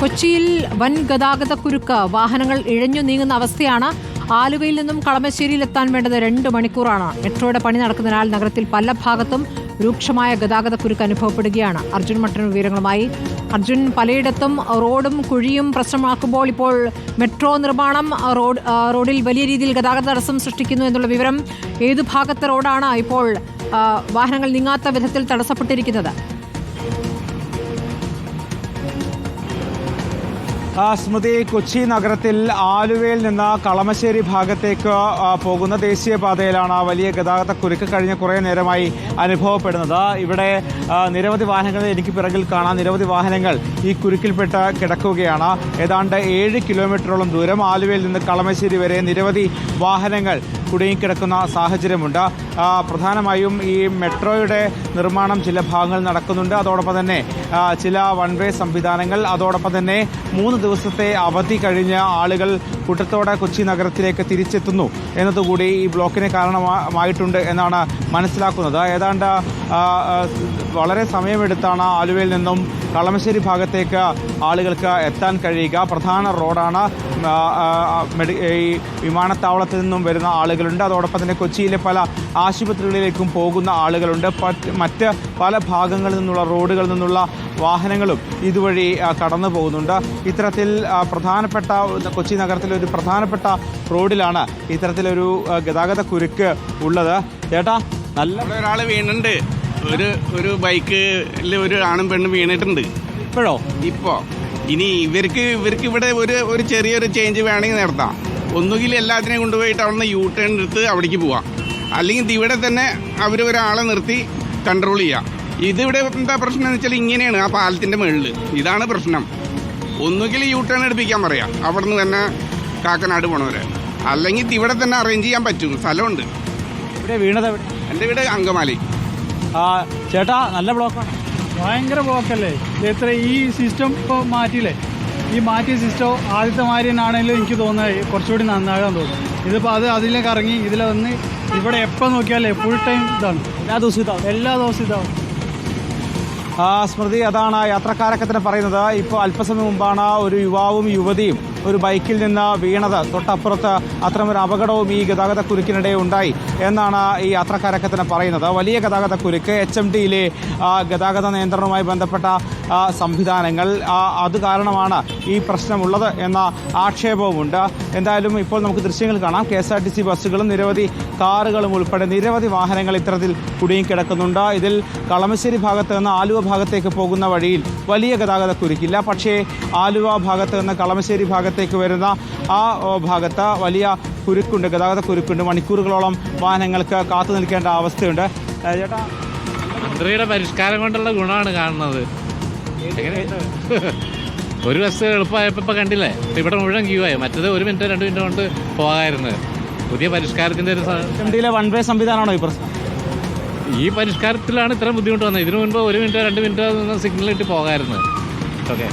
കൊച്ചിയിൽ വൻ ഗതാഗത കുരുക്ക് വാഹനങ്ങൾ ഇഴഞ്ഞു നീങ്ങുന്ന അവസ്ഥയാണ് ആലുവയിൽ നിന്നും കളമശ്ശേരിയിൽ എത്താൻ വേണ്ടത് രണ്ട് മണിക്കൂറാണ്. മെട്രോയുടെ പണി നടക്കുന്നതിനാൽ നഗരത്തിൽ പല ഭാഗത്തും രൂക്ഷമായ ഗതാഗത കുരുക്ക് അനുഭവപ്പെടുകയാണ്. അർജുൻ മട്ടൻ വിവരങ്ങളുമായി. അർജുൻ പലയിടത്തും റോഡും കുഴിയും പ്രശ്നമാക്കുമ്പോൾ ഇപ്പോൾ മെട്രോ നിർമ്മാണം റോഡ് റോഡിൽ വലിയ രീതിയിൽ ഗതാഗത തടസ്സം സൃഷ്ടിക്കുന്നു എന്നുള്ള വിവരം ഏതു ഭാഗത്തെ റോഡാണ് ഇപ്പോൾ വാഹനങ്ങൾ നീങ്ങാത്ത വിധത്തിൽ തടസ്സപ്പെട്ടിരിക്കുന്നത്? സ്മൃതി കൊച്ചി നഗരത്തിൽ ആലുവയിൽ നിന്ന് കളമശ്ശേരി ഭാഗത്തേക്ക് പോകുന്ന ദേശീയപാതയിലാണ് വലിയ ഗതാഗത കുരുക്ക് കഴിഞ്ഞ കുറേ നേരമായി അനുഭവപ്പെടുന്നത്. ഇവിടെ നിരവധി വാഹനങ്ങൾ എനിക്ക് പിറകിൽ കാണാം. നിരവധി വാഹനങ്ങൾ ഈ കുരുക്കിൽപ്പെട്ട് കിടക്കുകയാണ്. ഏതാണ്ട് ഏഴ് കിലോമീറ്ററോളം ദൂരം ആലുവയിൽ നിന്ന് കളമശ്ശേരി വരെ നിരവധി വാഹനങ്ങൾ കുടുങ്ങിക്കിടക്കുന്ന സാഹചര്യമുണ്ട്. പ്രധാനമായും ഈ മെട്രോയുടെ നിർമ്മാണം ചില ഭാഗങ്ങൾ നടക്കുന്നുണ്ട്. അതോടൊപ്പം തന്നെ ചില വൺ വേ സംവിധാനങ്ങൾ. അതോടൊപ്പം തന്നെ മൂന്ന് ദിവസത്തെ അവധി കഴിഞ്ഞ ആളുകൾ കൂട്ടത്തോടെ കൊച്ചി നഗരത്തിലേക്ക് തിരിച്ചെത്തുന്നു എന്നതുകൂടി ഈ ബ്ലോക്കിന് കാരണമായിട്ടുണ്ട് എന്നാണ് മനസ്സിലാക്കുന്നത്. ഏതാണ്ട് വളരെ സമയമെടുത്താണ് ആലുവയിൽ നിന്നും കളമശ്ശേരി ഭാഗത്തേക്ക് ആളുകൾക്ക് എത്താൻ കഴിയുക. പ്രധാന റോഡാണ് ഈ വിമാനത്താവളത്തിൽ നിന്നും വരുന്ന ആളുകളുണ്ട്. അതോടൊപ്പം തന്നെ കൊച്ചിയിലെ പല ആശുപത്രികളിലേക്കും പോകുന്ന ആളുകളുണ്ട്. മറ്റ് പല ഭാഗങ്ങളിൽ നിന്നുള്ള റോഡുകളിൽ നിന്നുള്ള വാഹനങ്ങളും ഇതുവഴി കടന്നു പോകുന്നുണ്ട്. ഇത്തരത്തിൽ പ്രധാനപ്പെട്ട കൊച്ചി നഗരത്തിലെ ഒരു പ്രധാനപ്പെട്ട റോഡിലാണ് ഇത്തരത്തിലൊരു ഗതാഗത കുരുക്ക് ഉള്ളത്. ചേട്ടാ നല്ല ഒരാൾ വീണുണ്ട്. ഒരു ഒരു ബൈക്കിൽ ഒരു ആണും പെണ്ണും വീണിട്ടുണ്ട്. ഇപ്പോഴോ? ഇപ്പോ. ഇനി ഇവർക്ക് ഇവർക്ക് ഇവിടെ ഒരു ഒരു ചെറിയൊരു ചേഞ്ച് വേണമെങ്കിൽ നടത്താം ഒന്നുകിൽ എല്ലാത്തിനെയും കൊണ്ടുപോയിട്ട് അവിടെ നിന്ന് യൂ ടേൺ എടുത്ത് അവിടേക്ക് പോവാം. അല്ലെങ്കിൽ ഇവിടെ തന്നെ അവർ ഒരാളെ നിർത്തി കൺട്രോൾ ചെയ്യാം. ഇതിവിടെ എന്താ പ്രശ്നം എന്ന് വെച്ചാൽ ഇങ്ങനെയാണ് ആ പാലത്തിന്റെ മുകളിൽ ഇതാണ് പ്രശ്നം. ഒന്നുകിൽ യൂ ടേൺ എടുപ്പിക്കാൻ പറയാം. അവിടെ നിന്ന് തന്നെ കാക്കനാട് പോണവരെ. അല്ലെങ്കിൽ ഇവിടെ തന്നെ അറേഞ്ച് ചെയ്യാൻ പറ്റും. സ്ഥലമുണ്ട്. ഇവിടെ വീണത് എന്റെ വീട് അങ്കമാലി. ചേട്ടാ നല്ല ബ്ലോക്കാണ്. ഭയങ്കര ബ്ലോക്കല്ലേ എത്ര ഈ സിസ്റ്റം ഇപ്പോൾ മാറ്റിയില്ലേ? ഈ മാറ്റിയ സിസ്റ്റം ആദ്യത്തെ മാതിരി തന്നെയാണെങ്കിലും എനിക്ക് തോന്നുന്നത് കുറച്ചുകൂടി നന്നാകാൻ തോന്നുന്നു. ഇതിപ്പോൾ അത് അതിലേക്ക് ഇറങ്ങി ഇതിൽ വന്ന് ഇവിടെ എപ്പോൾ നോക്കിയാലേ ഫുൾ ടൈം ഇതാണ്. എല്ലാ ദിവസവും ഇതാവും. എല്ലാ ദിവസവും ഇതാവും. സ്മൃതി അതാണ് യാത്രക്കാരൊക്കെ തന്നെ പറയുന്നത്. ഇപ്പോൾ അല്പസമയം മുമ്പാണ് ഒരു യുവാവും യുവതിയും ഒരു ബൈക്കിൽ നിന്ന് വീണത്. തൊട്ടപ്പുറത്ത് അത്തരമൊരു അപകടവും ഈ ഗതാഗത കുരുക്കിനിടെ ഉണ്ടായി എന്നാണ് ഈ യാത്രക്കാരൊക്കെ തന്നെ പറയുന്നത്. വലിയ ഗതാഗത കുരുക്ക് എച്ച് എം ടിയിലെ ഗതാഗത നിയന്ത്രണവുമായി ബന്ധപ്പെട്ട സംവിധാനങ്ങൾ അത് കാരണമാണ് ഈ പ്രശ്നമുള്ളത് എന്ന ആക്ഷേപവുമുണ്ട്. എന്തായാലും ഇപ്പോൾ നമുക്ക് ദൃശ്യങ്ങൾ കാണാം. K S R T C ബസ്സുകളും നിരവധി കാറുകളും ഉൾപ്പെടെ നിരവധി വാഹനങ്ങൾ ഇത്തരത്തിൽ കുടുങ്ങിക്കിടക്കുന്നുണ്ട് ഇതിൽ കളമശ്ശേരി ഭാഗത്ത് നിന്ന് ആലുവ ഭാഗത്തേക്ക് പോകുന്ന വഴിയിൽ വലിയ ഗതാഗത കുരുക്കില്ല. പക്ഷേ ആലുവ ഭാഗത്ത് നിന്ന് കളമശ്ശേരി ഭാഗത്തേക്ക് വരുന്ന ആ ഭാഗത്ത് വലിയ കുരുക്കുണ്ട്. ഗതാഗത കുരുക്കുണ്ട്. മണിക്കൂറുകളോളം വാഹനങ്ങൾക്ക് കാത്തു നിൽക്കേണ്ട അവസ്ഥയുണ്ട്. ഏ, ചേട്ടാ മന്ത്രിയുടെ പരിഷ്കാരം കൊണ്ടുള്ള ഗുണമാണ് കാണുന്നത്. ഒരു ബസ് എളുപ്പമായപ്പോൾ ഇപ്പം കണ്ടില്ലേ? ഇവിടെ മുഴുവൻ ക്യൂ ആയി. മറ്റത് ഒരു മിനിറ്റ് രണ്ട് മിനിറ്റ് കൊണ്ട് പോകാമായിരുന്നു പുതിയ പരിഷ്കാരത്തിന്റെ ഒരു വൺ വേ സംവിധാനമാണോ ഈ പ്രശ്നം? ഈ പരിഷ്കാരത്തിലാണ് ഇത്ര ബുദ്ധിമുട്ട് വന്നത്. ഇതിനു മുൻപ് ഒരു മിനിറ്റ് രണ്ട് മിനിറ്റ് സിഗ്നൽ ഇട്ട് പോകാമായിരുന്നു ഓക്കെ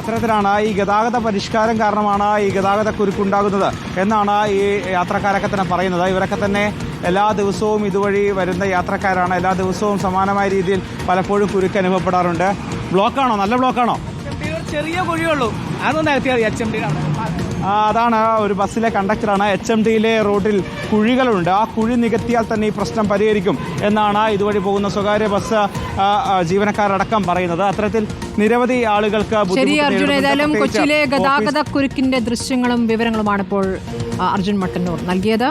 അത്തരത്തിലാണ് ഈ ഗതാഗത പരിഷ്കാരം കാരണമാണ് ഈ ഗതാഗത കുരുക്കുണ്ടാകുന്നത് എന്നാണ് ഈ യാത്രക്കാരൊക്കെ തന്നെ പറയുന്നത്. ഇവരൊക്കെ തന്നെ എല്ലാ ദിവസവും ഇതുവഴി വരുന്ന യാത്രക്കാരാണ്. എല്ലാ ദിവസവും സമാനമായ രീതിയിൽ പലപ്പോഴും കുരുക്ക് അനുഭവപ്പെടാറുണ്ട്. ബ്ലോക്കാണോ? നല്ല ബ്ലോക്കാണോ? ചെറിയ കുഴിയുള്ളൂ അതൊന്നും എത്തിയാൽ എച്ച് എം ആ, അതാണ് ഒരു ബസ്സിലെ കണ്ടക്ടറാണ്. എച്ച് എം ടിയിലെ റോഡിൽ കുഴികളുണ്ട്. ആ കുഴി നികത്തിയാൽ തന്നെ ഈ പ്രശ്നം പരിഹരിക്കും എന്നാണ് ഇതുവഴി പോകുന്ന സ്വകാര്യ ബസ് ജീവനക്കാരടക്കം പറയുന്നത്. അത്തരത്തിൽ നിരവധി ആളുകൾക്ക് ശരി അർജുൻ. ഏതായാലും കൊച്ചിയിലെ ഗതാഗത കുരുക്കിന്റെ ദൃശ്യങ്ങളും വിവരങ്ങളുമാണ് ഇപ്പോൾ അർജുൻ മട്ടന്നൂർ നൽകിയത്.